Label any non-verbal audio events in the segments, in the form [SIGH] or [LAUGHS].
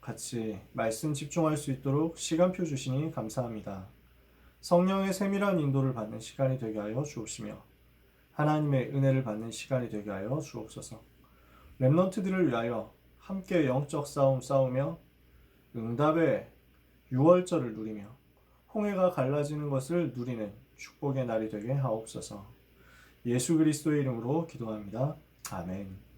같이 말씀 집중할 수 있도록 시간표 주시니 감사합니다. 성령의 세밀한 인도를 받는 시간이 되게 하여 주옵시며 하나님의 은혜를 받는 시간이 되게 하여 주옵소서. 렘넌트들을 위하여 함께 영적 싸움 싸우며 응답의 유월절을 누리며 홍해가 갈라지는 것을 누리는 축복의 날이 되게 하옵소서. 예수 그리스도의 이름으로 기도합니다. 아멘.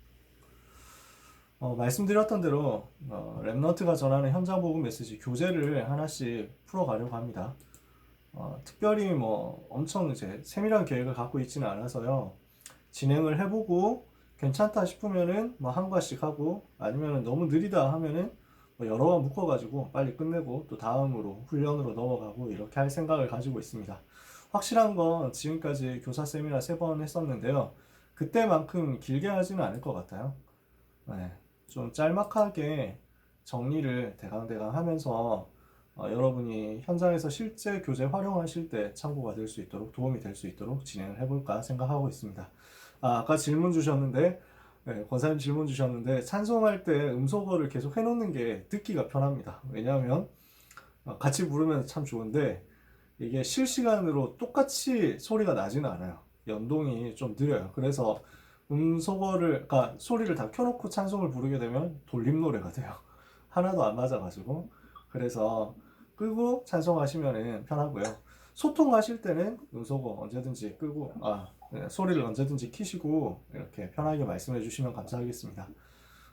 어, 말씀드렸던 대로 어, 랩너트가 전하는 현장 복음 메시지 교재를 하나씩 풀어가려고 합니다. 어, 특별히 뭐 엄청 이제 세밀한 계획을 갖고 있지는 않아서요. 진행을 해보고 괜찮다 싶으면은 뭐 한 과씩 하고 아니면은 너무 느리다 하면은 뭐 여러 번 묶어가지고 빨리 끝내고 또 다음으로 훈련으로 넘어가고 이렇게 할 생각을 가지고 있습니다. 확실한 건 지금까지 교사 세미나 세 번 했었는데요. 그때만큼 길게 하지는 않을 것 같아요. 네, 좀 짤막하게 정리를 대강대강 하면서 어, 여러분이 현장에서 실제 교재 활용하실 때 참고가 될 수 있도록 도움이 될 수 있도록 진행을 해볼까 생각하고 있습니다. 아, 아까 질문 주셨는데 네, 권사님 질문 주셨는데 찬송할 때 음소거를 계속 해놓는 게 듣기가 편합니다. 왜냐하면 어, 같이 부르면 참 좋은데 이게 실시간으로 똑같이 소리가 나지는 않아요. 연동이 좀 느려요. 그래서 음소거를, 그러니까 소리를 다 켜놓고 찬송을 부르게 되면 돌림 노래가 돼요. [LAUGHS] 하나도 안 맞아가지고. 그래서 끄고 찬송하시면 편하고요. 소통하실 때는 음소거 언제든지 끄고, 아, 네, 소리를 언제든지 키시고 이렇게 편하게 말씀해 주시면 감사하겠습니다.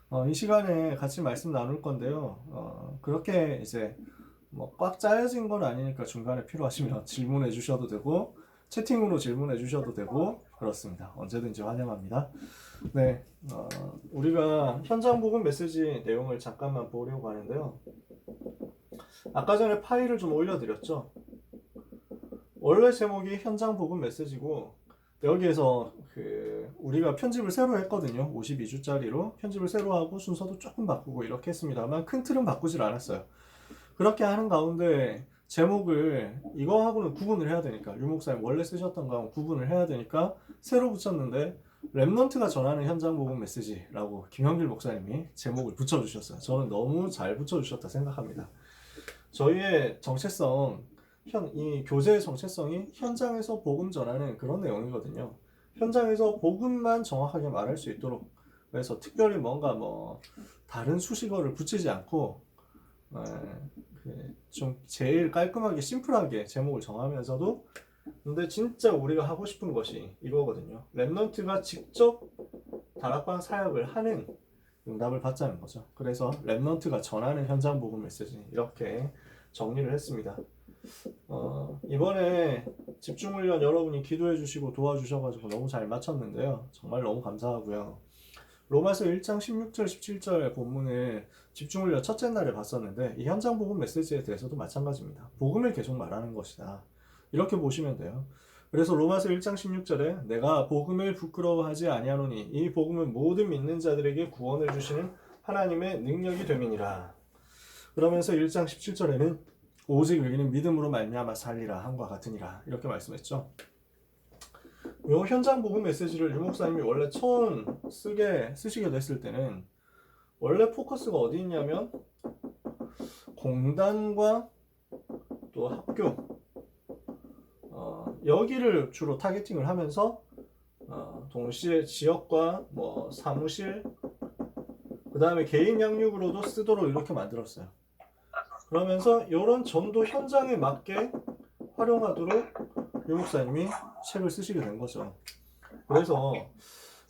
어, 이 시간에 같이 말씀 나눌 건데요. 어, 그렇게 이제 뭐 꽉 짜여진 건 아니니까 중간에 필요하시면 [LAUGHS] 질문해 주셔도 되고 채팅으로 질문해 주셔도 되고 그렇습니다. 언제든지 환영합니다. 네, 어, 우리가 현장 복음 메시지 내용을 잠깐만 보려고 하는데요. 아까 전에 파일을 좀 올려드렸죠. 원래 제목이 현장 복음 메시지고 여기에서 그 우리가 편집을 새로 했거든요. 52주짜리로 편집을 새로 하고 순서도 조금 바꾸고 이렇게 했습니다만 큰 틀은 바꾸질 않았어요. 그렇게 하는 가운데 제목을 이거하고는 구분을 해야 되니까 유 목사님 원래 쓰셨던 거하고 구분을 해야 되니까 새로 붙였는데 랩넌트가 전하는 현장 복음 메시지라고 김형길 목사님이 제목을 붙여주셨어요. 저는 너무 잘 붙여주셨다 생각합니다. 저희의 정체성, 현, 이 교재의 정체성이 현장에서 복음 전하는 그런 내용이거든요. 현장에서 복음만 정확하게 말할 수 있도록 그래서 특별히 뭔가 뭐 다른 수식어를 붙이지 않고 에, 그 좀 제일 깔끔하게 심플하게 제목을 정하면서도 근데 진짜 우리가 하고 싶은 것이 이거거든요. 랩넌트가 직접 다락방 사역을 하는 응답을 받자는 거죠. 그래서 랩넌트가 전하는 현장 복음 메시지 이렇게 정리를 했습니다. 어, 이번에 집중 훈련 여러분이 기도해 주시고 도와주셔가지고 너무 잘 마쳤는데요. 정말 너무 감사하고요. 로마서 1장 16절 17절 본문을 집중훈련 첫째 날에 봤었는데 이 현장 복음 메시지에 대해서도 마찬가지입니다. 복음을 계속 말하는 것이다. 이렇게 보시면 돼요. 그래서 로마서 1장 16절에 내가 복음을 부끄러워하지 아니하노니 이 복음은 모든 믿는 자들에게 구원을 주시는 하나님의 능력이 됨이니라. 그러면서 1장 17절에는 오직 여기는 믿음으로 말미암아 살리라 함과 같으니라 이렇게 말씀했죠. 요 현장 복음 메시지를 유 목사님이 원래 처음 쓰게 쓰시게 됐을 때는 원래 포커스가 어디 있냐면 공단과 또 학교 어, 여기를 주로 타겟팅을 하면서 어, 동시에 지역과 뭐 사무실 그 다음에 개인 양육으로도 쓰도록 이렇게 만들었어요. 그러면서 이런 전도 현장에 맞게 활용하도록 유 목사님이 책을 쓰시게 된 거죠. 그래서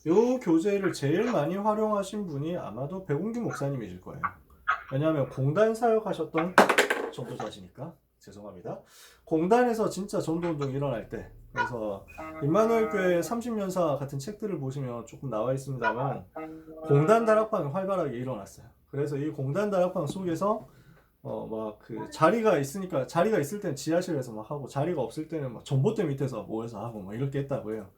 이 교재를 제일 많이 활용하신 분이 아마도 백운규 목사님이실 거예요. 왜냐하면 공단 사역하셨던 전도자시니까 죄송합니다. 공단에서 진짜 전도운동이 일어날 때 그래서 임마누엘 교회 30년사 같은 책들을 보시면 조금 나와 있습니다만 공단 다락방이 활발하게 일어났어요. 그래서 이 공단 다락방 속에서 어 막 그 자리가 있으니까 자리가 있을 때는 지하실에서 막 하고 자리가 없을 때는 막 전봇대 밑에서 모여서 하고 막 이렇게 했다고 해요.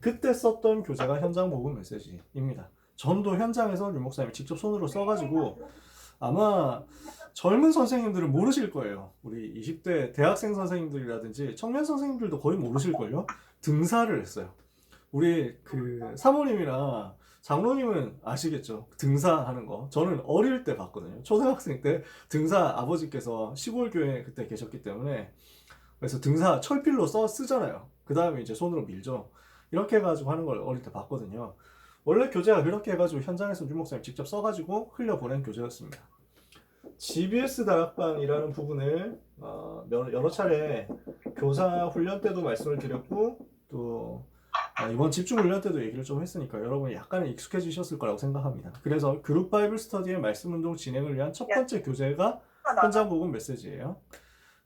그때 썼던 교재가 현장 복음 메시지입니다. 전도 현장에서 유 목사님이 직접 손으로 써가지고 아마 젊은 선생님들은 모르실 거예요. 우리 20대 대학생 선생님들이라든지 청년 선생님들도 거의 모르실걸요? 등사를 했어요. 우리 그 사모님이나 장로님은 아시겠죠? 등사하는 거. 저는 어릴 때 봤거든요. 초등학생 때 등사 아버지께서 시골 교회에 그때 계셨기 때문에 그래서 등사 철필로 써 쓰잖아요. 그 다음에 이제 손으로 밀죠. 이렇게 해가지고 하는 걸 어릴 때 봤거든요. 원래 교재가 그렇게 해가지고 현장에서 유 목사님 직접 써가지고 흘려보낸 교재였습니다. GBS 다락방이라는 부분을 어, 여- 여러 차례 교사 훈련 때도 말씀을 드렸고 또 아, 이번 집중 훈련 때도 얘기를 좀 했으니까 여러분이 약간은 익숙해지셨을 거라고 생각합니다. 그래서 그룹 바이블 스터디의 말씀 운동 진행을 위한 첫 번째 교재가 현장 복음 메시지예요.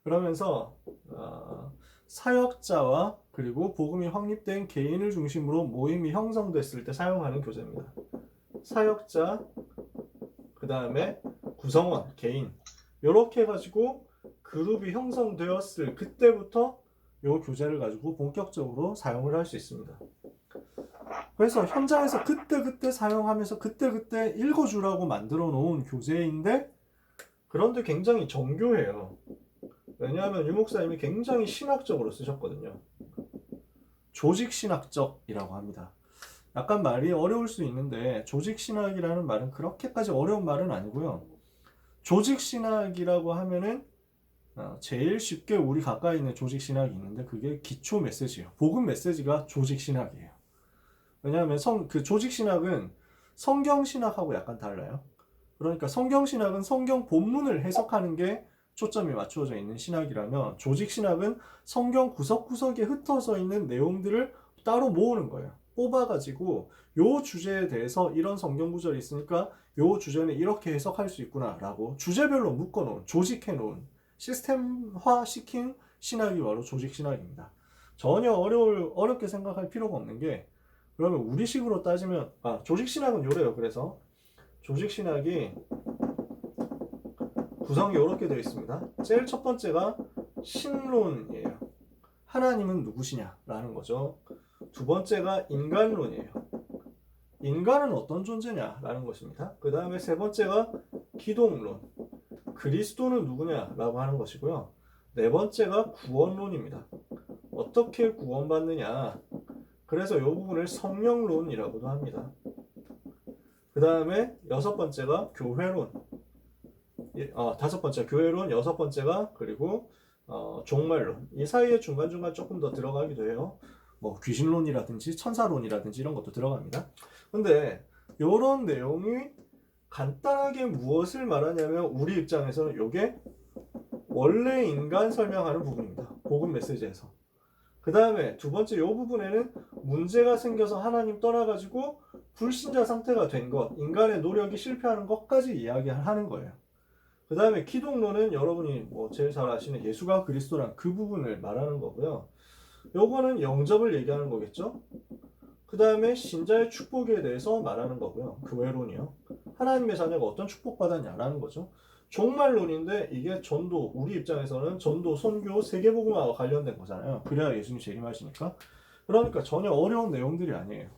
그러면서 어, 사역자와 그리고 복음이 확립된 개인을 중심으로 모임이 형성됐을 때 사용하는 교재입니다. 사역자, 그 다음에 구성원, 개인 이렇게 해가지고 그룹이 형성되었을 그때부터 이 교재를 가지고 본격적으로 사용을 할 수 있습니다. 그래서 현장에서 그때그때 사용하면서 그때 그때 읽어주라고 만들어 놓은 교재인데 그런데 굉장히 정교해요. 왜냐하면 유 목사님이 굉장히 신학적으로 쓰셨거든요. 조직 신학적이라고 합니다. 약간 말이 어려울 수 있는데 조직 신학이라는 말은 그렇게까지 어려운 말은 아니고요. 조직 신학이라고 하면은 어, 제일 쉽게 우리 가까이 있는 조직 신학이 있는데 그게 기초 메시지예요. 복음 메시지가 조직 신학이에요. 왜냐하면 성, 그 조직 신학은 성경 신학하고 약간 달라요. 그러니까 성경 신학은 성경 본문을 해석하는 게 초점이 맞추어져 있는 신학이라면 조직 신학은 성경 구석구석에 흩어져 있는 내용들을 따로 모으는 거예요. 뽑아가지고 요 주제에 대해서 이런 성경 구절이 있으니까 요 주제는 이렇게 해석할 수 있구나라고 주제별로 묶어놓은 조직해놓은 시스템화 시킨 신학이 바로 조직 신학입니다. 전혀 어려울 어렵게 생각할 필요가 없는 게 그러면 우리식으로 따지면 아 조직 신학은 요래요. 그래서 조직 신학이 구성이 이렇게 되어 있습니다. 제일 첫 번째가 신론이에요. 하나님은 누구시냐라는 거죠. 두 번째가 인간론이에요. 인간은 어떤 존재냐라는 것입니다. 그 다음에 세 번째가 기독론. 그리스도는 누구냐라고 하는 것이고요. 네 번째가 구원론입니다. 어떻게 구원받느냐. 그래서 이 부분을 성령론이라고도 합니다. 그 다음에 여섯 번째가 교회론. 예, 어, 다섯 번째 교회론, 여섯 번째가 그리고 어, 종말론. 이 사이에 중간중간 조금 더 들어가기도 해요. 뭐 귀신론이라든지 천사론이라든지 이런 것도 들어갑니다. 근데 이런 내용이 간단하게 무엇을 말하냐면 우리 입장에서는 이게 원래 인간 설명하는 부분입니다. 복음 메시지에서. 그 다음에 두 번째 이 부분에는 문제가 생겨서 하나님 떠나가지고 불신자 상태가 된 것, 인간의 노력이 실패하는 것까지 이야기하는 거예요. 그 다음에 기독론은 여러분이 뭐 제일 잘 아시는 예수가 그리스도란 그 부분을 말하는 거고요. 요거는 영접을 얘기하는 거겠죠? 그 다음에 신자의 축복에 대해서 말하는 거고요. 교회론이요. 하나님의 자녀가 어떤 축복받았냐라는 거죠. 종말론인데 이게 전도, 우리 입장에서는 전도, 선교, 세계복음화와 관련된 거잖아요. 그래야 예수님 재림하시니까. 그러니까 전혀 어려운 내용들이 아니에요.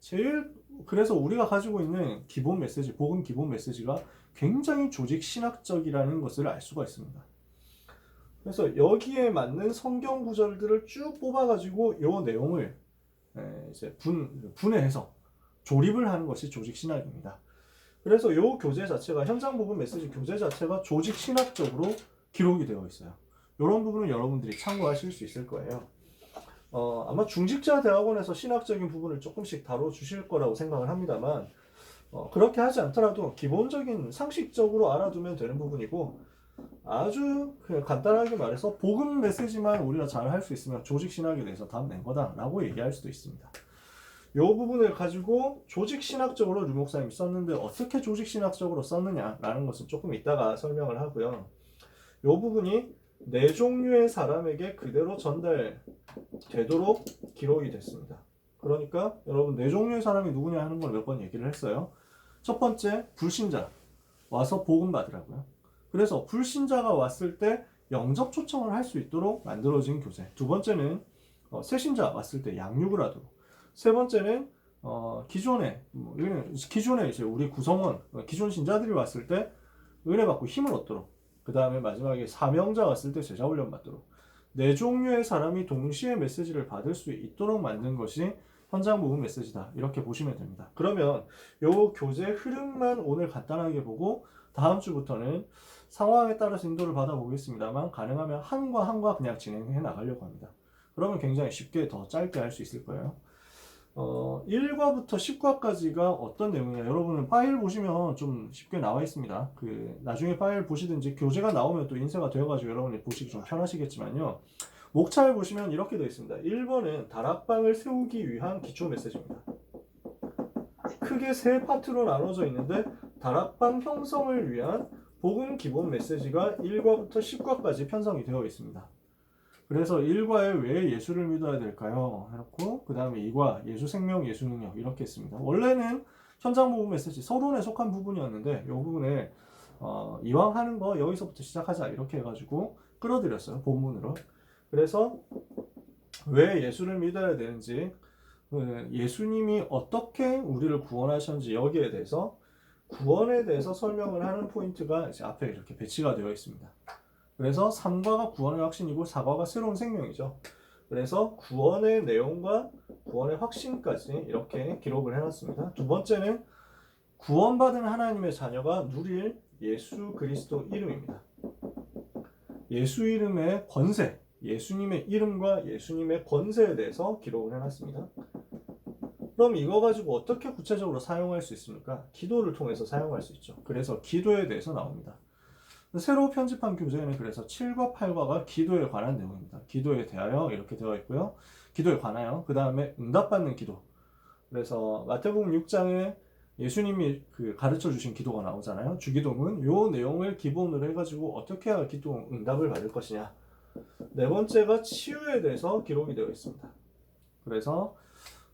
제일 그래서 우리가 가지고 있는 기본 메시지, 복음 기본 메시지가 굉장히 조직 신학적이라는 것을 알 수가 있습니다. 그래서 여기에 맞는 성경 구절들을 쭉 뽑아가지고 이 내용을 에, 이제 분, 분해해서 조립을 하는 것이 조직 신학입니다. 그래서 이 교재 자체가 현장 복음 메시지 교재 자체가 조직 신학적으로 기록이 되어 있어요. 이런 부분은 여러분들이 참고하실 수 있을 거예요. 어, 아마 중직자 대학원에서 신학적인 부분을 조금씩 다뤄 주실 거라고 생각을 합니다만 어, 그렇게 하지 않더라도 기본적인 상식적으로 알아두면 되는 부분이고 아주 그냥 간단하게 말해서 복음 메시지만 우리가 잘 할 수 있으면 조직 신학에 대해서 답낸 거다라고 얘기할 수도 있습니다. 이 부분을 가지고 조직 신학적으로 류 목사님이 썼는데 어떻게 조직 신학적으로 썼느냐라는 것은 조금 이따가 설명을 하고요. 이 부분이 네 종류의 사람에게 그대로 전달되도록 기록이 됐습니다. 그러니까 여러분 네 종류의 사람이 누구냐 하는 걸 몇 번 얘기를 했어요. 첫 번째 불신자 와서 복음 받으라고요. 그래서 불신자가 왔을 때 영접 초청을 할 수 있도록 만들어진 교재. 두 번째는 어, 새신자 왔을 때 양육을 하도록. 세 번째는 어, 기존에 뭐, 기존에 이제 우리 구성원 어, 기존 신자들이 왔을 때 은혜 받고 힘을 얻도록. 그 다음에 마지막에 사명자 왔을 때 제자 훈련 받도록. 네 종류의 사람이 동시에 메시지를 받을 수 있도록 만든 것이 현장 부분 메시지다. 이렇게 보시면 됩니다. 그러면 요 교재 흐름만 오늘 간단하게 보고 다음 주부터는 상황에 따라서 인도를 받아보겠습니다만 가능하면 한과 한과 그냥 진행해 나가려고 합니다. 그러면 굉장히 쉽게 더 짧게 할 수 있을 거예요. 어, 1과부터 10과까지가 어떤 내용이냐. 여러분은 파일 보시면 좀 쉽게 나와 있습니다. 그, 나중에 파일 보시든지 교재가 나오면 또 인쇄가 되어가지고 여러분이 보시기 좀 편하시겠지만요. 목차를 보시면 이렇게 되어 있습니다. 1번은 다락방을 세우기 위한 기초 메시지입니다. 크게 세 파트로 나눠져 있는데 다락방 형성을 위한 복음 기본 메시지가 1과부터 10과까지 편성이 되어 있습니다. 그래서 1과에 왜 예수를 믿어야 될까요? 해놓고 그 다음에 2과 예수 생명, 예수 능력 이렇게 했습니다. 원래는 현장 복음 메시지 서론에 속한 부분이었는데 이 부분에 어, 이왕 하는 거 여기서부터 시작하자 이렇게 해가지고 끌어들였어요 본문으로. 그래서 왜 예수를 믿어야 되는지 그 예수님이 어떻게 우리를 구원하셨는지 여기에 대해서 구원에 대해서 설명을 하는 포인트가 이제 앞에 이렇게 배치가 되어 있습니다. 그래서 3과가 구원의 확신이고 4과가 새로운 생명이죠. 그래서 구원의 내용과 구원의 확신까지 이렇게 기록을 해놨습니다. 두 번째는 구원받은 하나님의 자녀가 누릴 예수 그리스도 이름입니다. 예수 이름의 권세, 예수님의 이름과 예수님의 권세에 대해서 기록을 해놨습니다. 그럼 이거 가지고 어떻게 구체적으로 사용할 수 있습니까? 기도를 통해서 사용할 수 있죠. 그래서 기도에 대해서 나옵니다. 새로 편집한 교재에는 그래서 7과 8과가 기도에 관한 내용입니다. 기도에 대하여 이렇게 되어 있고요. 기도에 관하여 그 다음에 응답받는 기도. 그래서 마태복음 6장에 예수님이 그 가르쳐 주신 기도가 나오잖아요. 주기도문 요 내용을 기본으로 해가지고 어떻게 해야 기도 응답을 받을 것이냐. 네 번째가 치유에 대해서 기록이 되어 있습니다. 그래서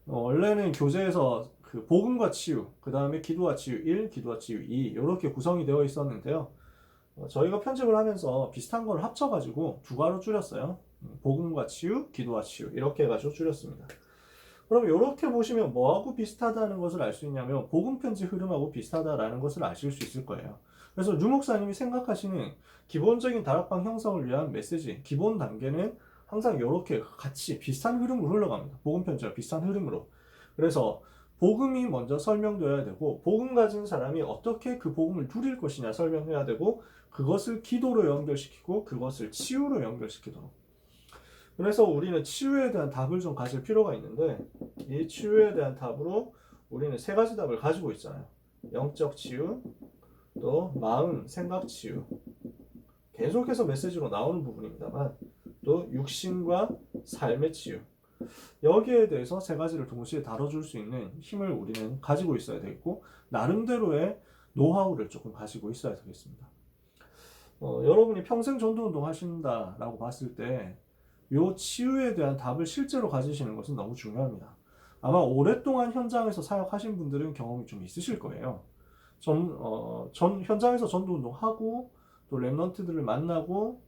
어, 원래는 교재에서 그 복음과 치유, 그 다음에 기도와 치유 1, 기도와 치유 2 이렇게 구성이 되어 있었는데요. 어, 저희가 편집을 하면서 비슷한 걸 합쳐가지고 두 가로 줄였어요. 음, 복음과 치유, 기도와 치유 이렇게 해가지고 줄였습니다. 그럼 이렇게 보시면 뭐하고 비슷하다는 것을 알 수 있냐면 복음 편지 흐름하고 비슷하다라는 것을 아실 수 있을 거예요. 그래서 류 목사님이 생각하시는 기본적인 다락방 형성을 위한 메시지 기본 단계는 항상 이렇게 같이 비슷한 흐름으로 흘러갑니다. 복음 편지와 비슷한 흐름으로. 그래서 복음이 먼저 설명되어야 되고 복음 가진 사람이 어떻게 그 복음을 누릴 것이냐 설명해야 되고 그것을 기도로 연결시키고 그것을 치유로 연결시키도록. 그래서 우리는 치유에 대한 답을 좀 가질 필요가 있는데 이 치유에 대한 답으로 우리는 세 가지 답을 가지고 있잖아요. 영적 치유, 또 마음, 생각 치유. 계속해서 메시지로 나오는 부분입니다만 또 육신과 삶의 치유. 여기에 대해서 세 가지를 동시에 다뤄줄 수 있는 힘을 우리는 가지고 있어야 되겠고 나름대로의 노하우를 조금 가지고 있어야 되겠습니다. 어, 여러분이 평생 전도운동 하신다라고 봤을 때 요 치유에 대한 답을 실제로 가지시는 것은 너무 중요합니다. 아마 오랫동안 현장에서 사역하신 분들은 경험이 좀 있으실 거예요. 전, 어, 전 현장에서 전도운동 하고 또 랩런트들을 만나고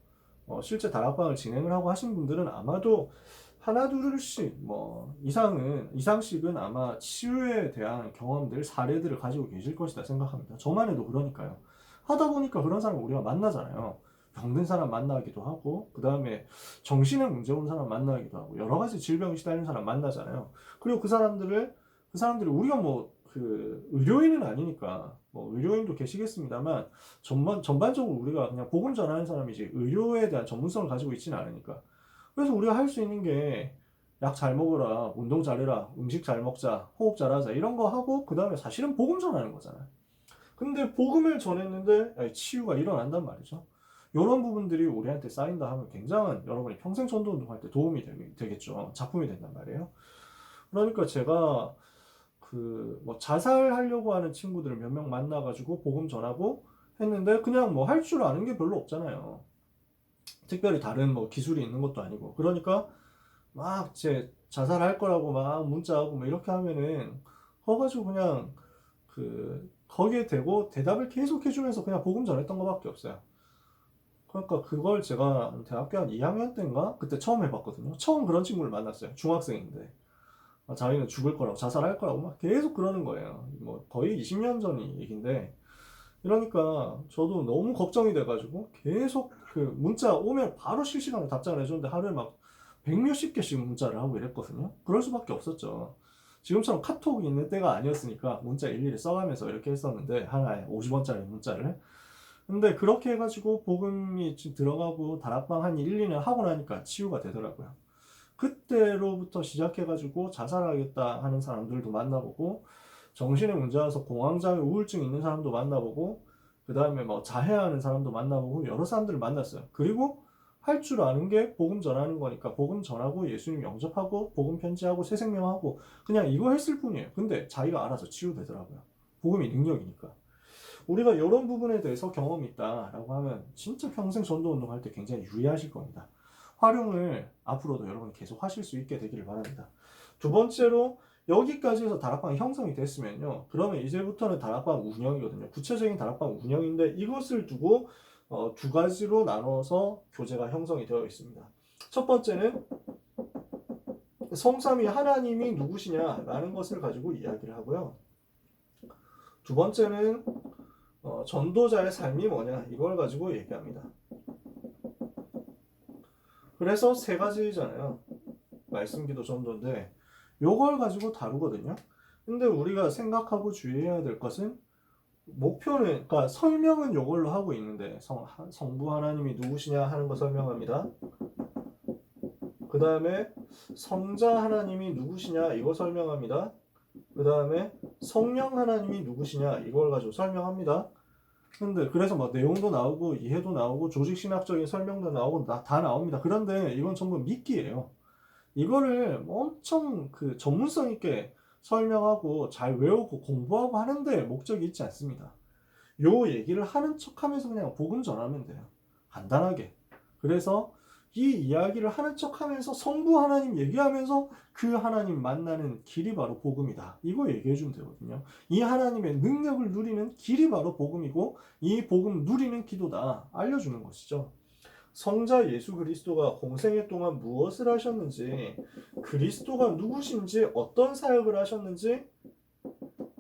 어, 실제 다락방을 진행을 하고 하신 분들은 아마도 하나 둘씩 뭐 이상은 이상씩은 아마 치유에 대한 경험들 사례들을 가지고 계실 것이다 생각합니다. 저만 해도 그러니까요. 하다 보니까 그런 사람 우리가 만나잖아요. 병든 사람 만나기도 하고 그 다음에 정신에 문제 온 사람 만나기도 하고 여러 가지 질병이 시달리는 사람 만나잖아요. 그리고 그 사람들을 그 사람들이 우리가 뭐 그 의료인은 아니니까 뭐 의료인도 계시겠습니다만 전반 전반적으로 우리가 그냥 복음 전하는 사람이지 의료에 대한 전문성을 가지고 있지는 않으니까 그래서 우리가 할 수 있는 게 약 잘 먹어라, 운동 잘해라, 음식 잘 먹자, 호흡 잘하자 이런 거 하고 그 다음에 사실은 복음 전하는 거잖아요. 근데 복음을 전했는데 치유가 일어난단 말이죠. 이런 부분들이 우리한테 쌓인다 하면 굉장한 여러분이 평생 전도 운동할 때 도움이 되겠죠. 작품이 된단 말이에요. 그러니까 제가 그 뭐 자살하려고 하는 친구들을 몇 명 만나가지고 복음 전하고 했는데 그냥 뭐 할 줄 아는 게 별로 없잖아요. 특별히 다른 뭐 기술이 있는 것도 아니고 그러니까 막 제 자살할 거라고 막 문자하고 뭐 이렇게 하면은 커가지고 그냥 그 거기에 대고 대답을 계속 해주면서 그냥 복음 전했던 것밖에 없어요. 그러니까 그걸 제가 대학교 한 2학년 때인가 그때 처음 해봤거든요. 처음 그런 친구를 만났어요. 중학생인데 아, 자기는 죽을 거라고 자살할 거라고 막 계속 그러는 거예요. 뭐 거의 20년 전 얘기인데 이러니까 저도 너무 걱정이 돼가지고 계속 그 문자 오면 바로 실시간으로 답장을 해줬는데 하루에 막 백몇십 개씩 문자를 하고 이랬거든요. 그럴 수밖에 없었죠. 지금처럼 카톡이 있는 때가 아니었으니까 문자 일일이 써가면서 이렇게 했었는데 하나에 50원짜리 문자를 근데 그렇게 해가지고 복음이 좀 들어가고 다락방 한 1, 2년 하고 나니까 치유가 되더라고요. 그때로부터 시작해가지고 자살하겠다 하는 사람들도 만나보고 정신에 문제 와서 공황장애 우울증 있는 사람도 만나보고 그 다음에 뭐 자해하는 사람도 만나보고 여러 사람들을 만났어요. 그리고 할 줄 아는 게 복음 전하는 거니까 복음 전하고 예수님 영접하고 복음 편지하고 새 생명하고 그냥 이거 했을 뿐이에요. 근데 자기가 알아서 치유되더라고요. 복음이 능력이니까. 우리가 이런 부분에 대해서 경험이 있다라고 하면 진짜 평생 전도 운동할 때 굉장히 유리하실 겁니다. 활용을 앞으로도 여러분 계속 하실 수 있게 되기를 바랍니다. 두 번째로 여기까지 해서 다락방이 형성이 됐으면요. 그러면 이제부터는 다락방 운영이거든요. 구체적인 다락방 운영인데 이것을 두고 어, 두 가지로 나눠서 교재가 형성이 되어 있습니다. 첫 번째는 성삼위 하나님이 누구시냐라는 것을 가지고 이야기를 하고요. 두 번째는 어, 전도자의 삶이 뭐냐 이걸 가지고 얘기합니다. 그래서 세 가지잖아요. 말씀, 기도, 전도인데 요걸 가지고 다루거든요. 근데 우리가 생각하고 주의해야 될 것은 목표는 그러니까 설명은 요걸로 하고 있는데 성, 하- 성부 하나님이 누구시냐 하는 거 설명합니다. 그 다음에 성자 하나님이 누구시냐 이거 설명합니다. 그 다음에 성령 하나님이 누구시냐 이걸 가지고 설명합니다. 근데 그래서 막 내용도 나오고 이해도 나오고 조직 신학적인 설명도 나오고 다, 다 나옵니다. 그런데 이건 전부 미끼예요. 이거를 엄청 그 전문성 있게 설명하고 잘 외우고 공부하고 하는데 목적이 있지 않습니다. 요 얘기를 하는 척 하면서 그냥 복음 전하면 돼요. 간단하게. 그래서 이 이야기를 하는 척 하면서 성부 하나님 얘기하면서 그 하나님 만나는 길이 바로 복음이다. 이거 얘기해 주면 되거든요. 이 하나님의 능력을 누리는 길이 바로 복음이고 이 복음 누리는 기도다. 알려주는 것이죠. 성자 예수 그리스도가 공생애 동안 무엇을 하셨는지, 그리스도가 누구신지, 어떤 사역을 하셨는지,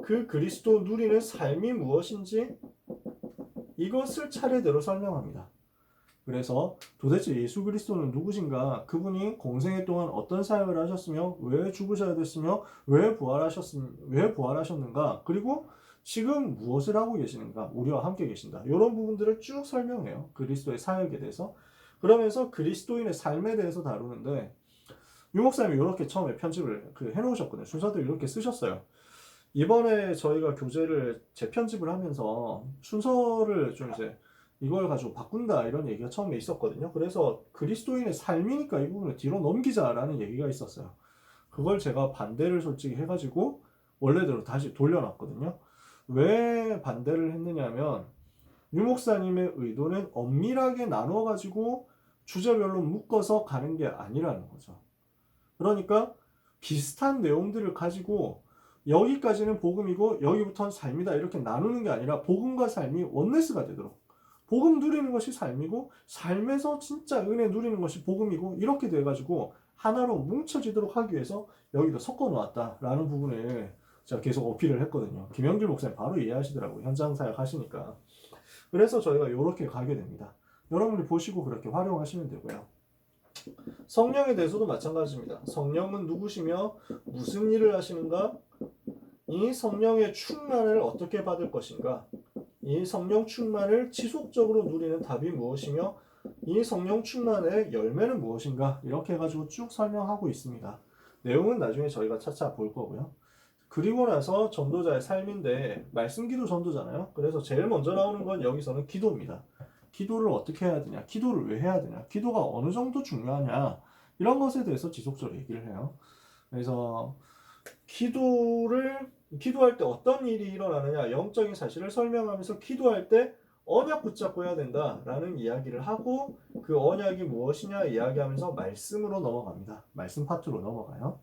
그 그리스도 누리는 삶이 무엇인지, 이것을 차례대로 설명합니다. 그래서 도대체 예수 그리스도는 누구신가? 그분이 공생애 동안 어떤 사역을 하셨으며 왜 죽으셔야 됐으며 왜 부활하셨 왜 부활하셨는가? 그리고 지금 무엇을 하고 계시는가? 우리와 함께 계신다. 이런 부분들을 쭉 설명해요. 그리스도의 사역에 대해서. 그러면서 그리스도인의 삶에 대해서 다루는데 유목사님이 이렇게 처음에 편집을 그 해놓으셨거든요. 순서대로 이렇게 쓰셨어요. 이번에 저희가 교재를 재편집을 하면서 순서를 좀 이제 이걸 가지고 바꾼다 이런 얘기가 처음에 있었거든요. 그래서 그리스도인의 삶이니까 이 부분을 뒤로 넘기자라는 얘기가 있었어요. 그걸 제가 반대를 솔직히 해가지고 원래대로 다시 돌려놨거든요. 왜 반대를 했느냐면 유목사님의 의도는 엄밀하게 나눠가지고 주제별로 묶어서 가는 게 아니라는 거죠. 그러니까 비슷한 내용들을 가지고 여기까지는 복음이고 여기부터는 삶이다 이렇게 나누는 게 아니라 복음과 삶이 원네스가 되도록 복음 누리는 것이 삶이고 삶에서 진짜 은혜 누리는 것이 복음이고 이렇게 돼가지고 하나로 뭉쳐지도록 하기 위해서 여기다 섞어 놓았다라는 부분을 제가 계속 어필을 했거든요. 김영길 목사님 바로 이해하시더라고요. 현장 사역 하시니까. 그래서 저희가 이렇게 가게 됩니다. 여러분이 보시고 그렇게 활용하시면 되고요. 성령에 대해서도 마찬가지입니다. 성령은 누구시며 무슨 일을 하시는가? 이 성령의 충만을 어떻게 받을 것인가? 이 성령 충만을 지속적으로 누리는 답이 무엇이며 이 성령 충만의 열매는 무엇인가? 이렇게 해가지고 쭉 설명하고 있습니다. 내용은 나중에 저희가 차차 볼 거고요. 그리고 나서 전도자의 삶인데 말씀 기도 전도잖아요. 그래서 제일 먼저 나오는 건 여기서는 기도입니다. 기도를 어떻게 해야 되냐? 기도를 왜 해야 되냐? 기도가 어느 정도 중요하냐? 이런 것에 대해서 지속적으로 얘기를 해요. 그래서 기도를 기도할 때 어떤 일이 일어나느냐? 영적인 사실을 설명하면서 기도할 때 언약 붙잡고 해야 된다라는 이야기를 하고 그 언약이 무엇이냐 이야기하면서 말씀으로 넘어갑니다. 말씀 파트로 넘어가요.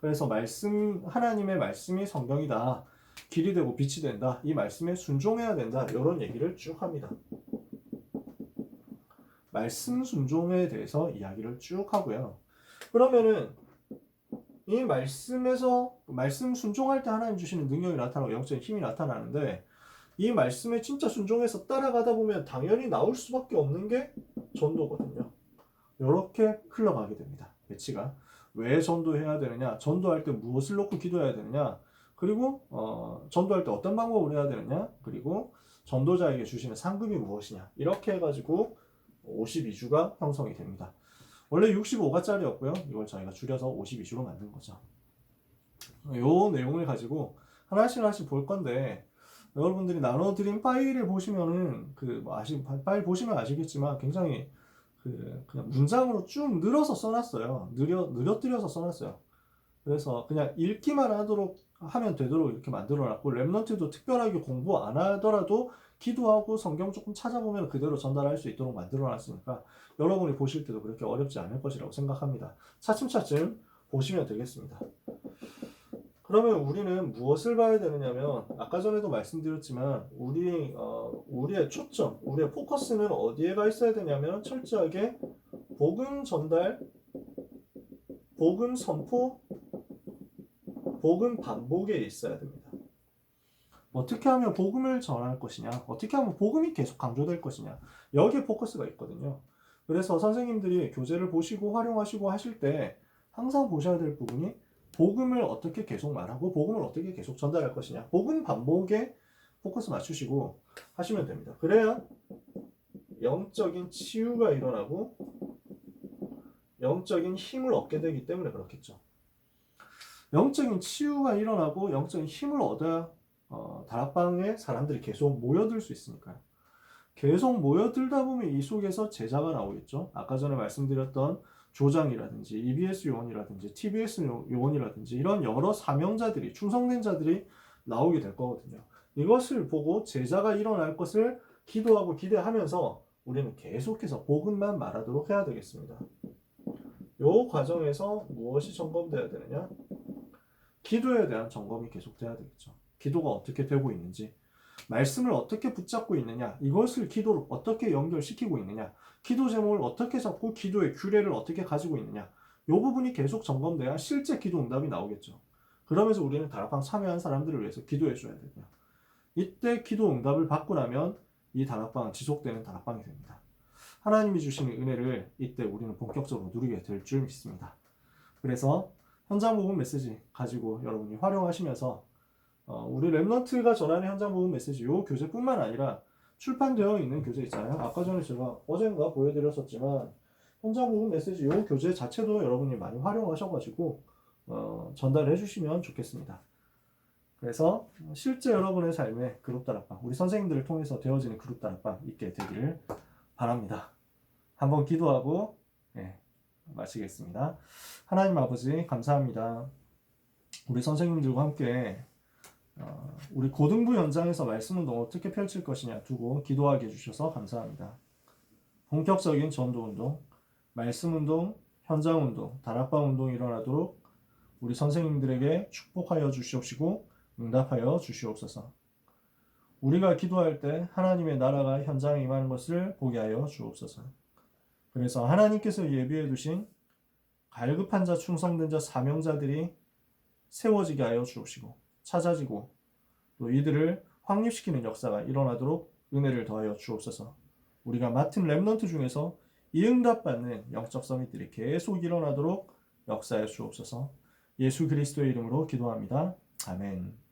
그래서 말씀 하나님의 말씀이 성경이다. 길이 되고 빛이 된다. 이 말씀에 순종해야 된다. 이런 얘기를 쭉 합니다. 말씀 순종에 대해서 이야기를 쭉 하고요. 그러면은 이 말씀에서 말씀 순종할 때 하나님 주시는 능력이 나타나고 영적인 힘이 나타나는데 이 말씀에 진짜 순종해서 따라가다 보면 당연히 나올 수밖에 없는 게 전도거든요. 이렇게 흘러가게 됩니다. 배치가. 왜 전도해야 되느냐, 전도할 때 무엇을 놓고 기도해야 되느냐, 그리고 어, 전도할 때 어떤 방법을 해야 되느냐, 그리고 전도자에게 주시는 상급이 무엇이냐 이렇게 해가지고 52주가 형성이 됩니다. 원래 65가짜리였고요. 이걸 저희가 줄여서 52주로 만든 거죠. 요 내용을 가지고 하나씩 하나씩 볼 건데 여러분들이 나눠드린 파일을 보시면은 그뭐 아시 파일 보시면 아시겠지만 굉장히 그 그냥 문장으로 쭉 늘어서 써놨어요. 느려 느려뜨려서 써놨어요. 그래서 그냥 읽기만 하도록 하면 되도록 이렇게 만들어놨고 랩런트도 특별하게 공부 안 하더라도 기도하고 성경 조금 찾아보면 그대로 전달할 수 있도록 만들어 놨으니까 여러분이 보실 때도 그렇게 어렵지 않을 것이라고 생각합니다. 차츰차츰 보시면 되겠습니다. 그러면 우리는 무엇을 봐야 되느냐면 아까 전에도 말씀드렸지만 우리 어, 우리의 초점, 우리의 포커스는 어디에 가 있어야 되냐면 철저하게 복음 전달, 복음 선포, 복음 반복에 있어야 됩니다. 어떻게 하면 복음을 전할 것이냐, 어떻게 하면 복음이 계속 강조될 것이냐, 여기에 포커스가 있거든요. 그래서 선생님들이 교재를 보시고 활용하시고 하실 때 항상 보셔야 될 부분이 복음을 어떻게 계속 말하고 복음을 어떻게 계속 전달할 것이냐, 복음 반복에 포커스 맞추시고 하시면 됩니다. 그래야 영적인 치유가 일어나고 영적인 힘을 얻게 되기 때문에 그렇겠죠. 영적인 치유가 일어나고 영적인 힘을 얻어야 어, 다락방에 사람들이 계속 모여들 수 있으니까요. 계속 모여들다 보면 이 속에서 제자가 나오겠죠. 아까 전에 말씀드렸던 조장이라든지 EBS 요원이라든지 TBS 요원이라든지 이런 여러 사명자들이 충성된 자들이 나오게 될 거거든요. 이것을 보고 제자가 일어날 것을 기도하고 기대하면서 우리는 계속해서 복음만 말하도록 해야 되겠습니다. 요 과정에서 무엇이 점검돼야 되느냐? 기도에 대한 점검이 계속돼야 되겠죠. 기도가 어떻게 되고 있는지, 말씀을 어떻게 붙잡고 있느냐, 이것을 기도로 어떻게 연결시키고 있느냐, 기도 제목을 어떻게 잡고 기도의 규례를 어떻게 가지고 있느냐, 이 부분이 계속 점검돼야 실제 기도 응답이 나오겠죠. 그러면서 우리는 다락방 참여한 사람들을 위해서 기도해 줘야 되고요. 이때 기도 응답을 받고 나면 이 다락방은 지속되는 다락방이 됩니다. 하나님이 주시는 은혜를 이때 우리는 본격적으로 누리게 될 줄 믿습니다. 그래서 현장 복음 메시지 가지고 여러분이 활용하시면서 어, 우리 랩런트가 전하는 현장 복음 메시지 요 교재뿐만 아니라 출판되어 있는 교재 있잖아요. 아까 전에 제가 어젠가 보여드렸었지만 현장 복음 메시지 요 교재 자체도 여러분이 많이 활용하셔가지고 어, 전달해 주시면 좋겠습니다. 그래서 실제 여러분의 삶에 그룹 다락방, 우리 선생님들을 통해서 되어지는 그룹 다락방 있게 되기를 바랍니다. 한번 기도하고 예, 마치겠습니다. 하나님 아버지 감사합니다. 우리 선생님들과 함께 어, 우리 고등부 현장에서 말씀 운동 어떻게 펼칠 것이냐 두고 기도하게 해주셔서 감사합니다. 본격적인 전도 운동, 말씀 운동, 현장 운동, 다락방 운동이 일어나도록 우리 선생님들에게 축복하여 주시옵시고 응답하여 주시옵소서. 우리가 기도할 때 하나님의 나라가 현장에 임하는 것을 보게 하여 주옵소서. 그래서 하나님께서 예비해 두신 갈급한 자, 충성된 자, 사명자들이 세워지게 하여 주옵시고 찾아지고 또 이들을 확립시키는 역사가 일어나도록 은혜를 더하여 주옵소서. 우리가 맡은 랩넌트 중에서 이 응답받는 영적 서밋들이 계속 일어나도록 역사해 주옵소서. 예수 그리스도의 이름으로 기도합니다. 아멘.